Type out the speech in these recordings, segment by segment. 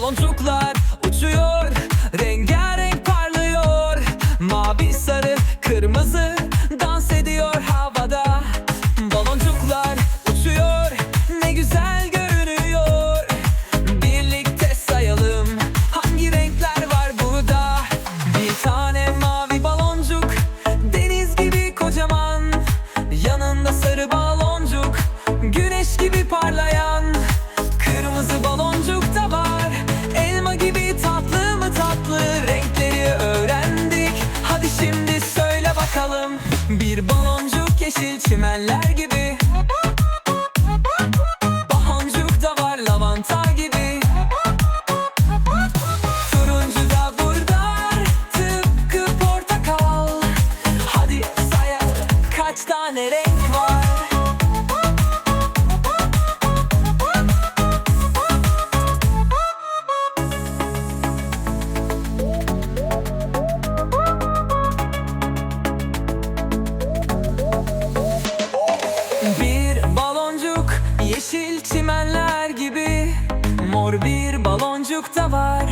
Baloncuklar uçuyor yeşil çimenler gibi. Baloncuk da var lavanta gibi. Turuncu da burada Tıpkı portakal. Hadi sayalım kaç tane renk Mor bir baloncuk da var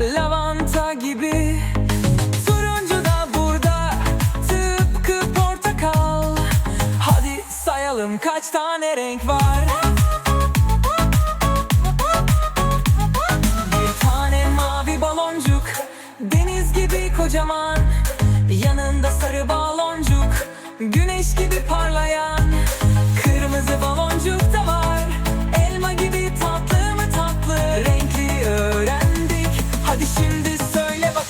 lavanta gibi. Turuncu da burada tıpkı portakal. Hadi sayalım kaç tane renk var? Bir tane mavi baloncuk Deniz gibi kocaman. Yanında sarı baloncuk Güneş gibi parlayan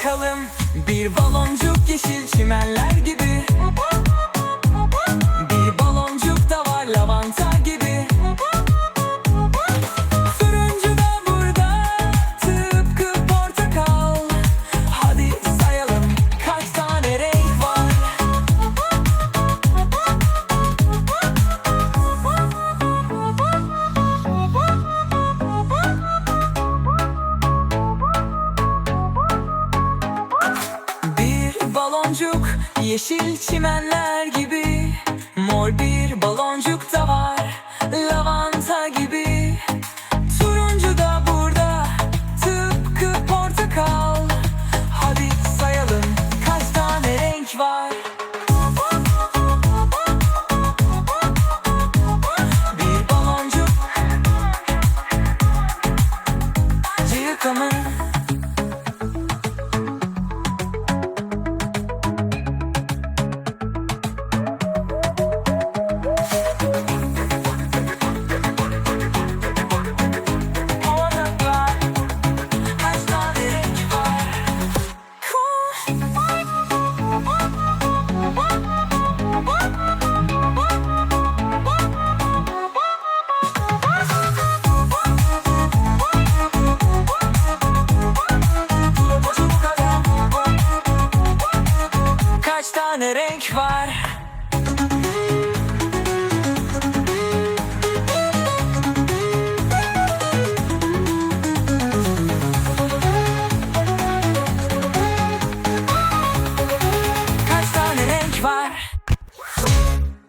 bakalım. Bir baloncuk yeşil çimenler gibi yeşil çimenler gibi Mor bir baloncuk da var lavanta gibi. Turuncu da burada tıpkı portakal. Hadi sayalım kaç tane renk var? Bir baloncuk. Yıkamın tane renk var